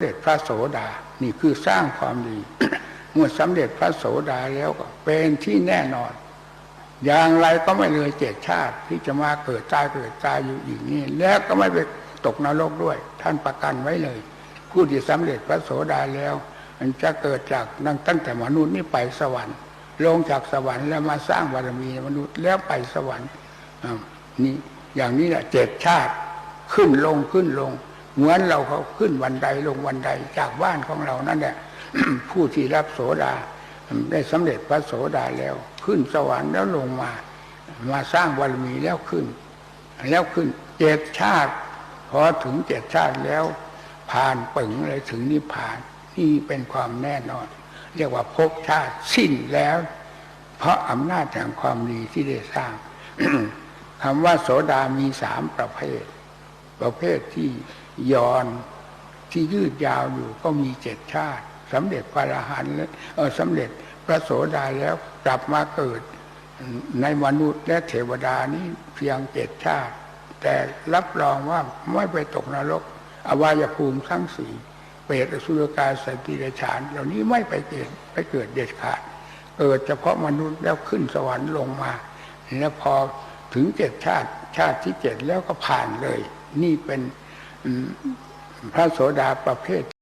เร็จพระโสดา นี่คือสร้างความดี เมื่อสำเร็จพระโสดาแล้วก็เป็นที่แน่นอน อย่างไรก็ไม่เลยเจ็ดชาติที่จะมาเกิดตายเกิดตายอยู่อีกนี่ แล้วก็ไม่ไปตกนรกด้วย ท่านประกันไว้เลยผู้ที่สำเร็จพระโสดาแล้ว มันจะเกิดจากนั่งตั้งแต่มนุษย์นี่ไปสวรรค์ ลงจากสวรรค์แล้วมาสร้างบารมีมนุษย์แล้วไปสวรรค์นี่อย่างนี้แหละเจ็ดชาติขึ้นลงขึ้นลง เหมือนเราเขาขึ้นวันใดลงวันใดจากบ้านของเรานั่นแหละผู้ที่รับโสดา ได้สำเร็จพระโสดาแล้ว ขึ้นสวรรค์แล้วลงมา มาสร้างบารมีแล้วขึ้น แล้วขึ้นเจ็ดชาติพอถึงเจ็ดชาติแล้วผ่านปึงเลยถึงนิพพานนี่เป็นความแน่นอน เรียกว่าภพชาติสิ้นแล้ว เพราะอำนาจแห่งความดีที่ได้สร้างคำว่าโสดามีสามประเภท ประเภทที่ ย้อนที่ยืดยาวอยู่ก็มีเจ็ดชาติสำเร็จพระอรหันต์แล้วเออสำเร็จพระโสดาแล้วกลับมาเกิด ในมนุษย์และเทวดานี้เพียงเจ็ดชาติ แต่รับรองว่าไม่ไปตกนรก อวัยภูมิทั้งสี่เปรตอสุรกายสัตว์ดิเรชาน เหล่านี้ไม่ไปเกิดไปเกิดเด็ดขาด เกิดเฉพาะมนุษย์แล้วขึ้นสวรรค์ลงมาแล้วพอถึงเจ็ดชาติชาติที่เจ็ดแล้วก็ผ่านเลย นี่เป็น พระโสดาประเภท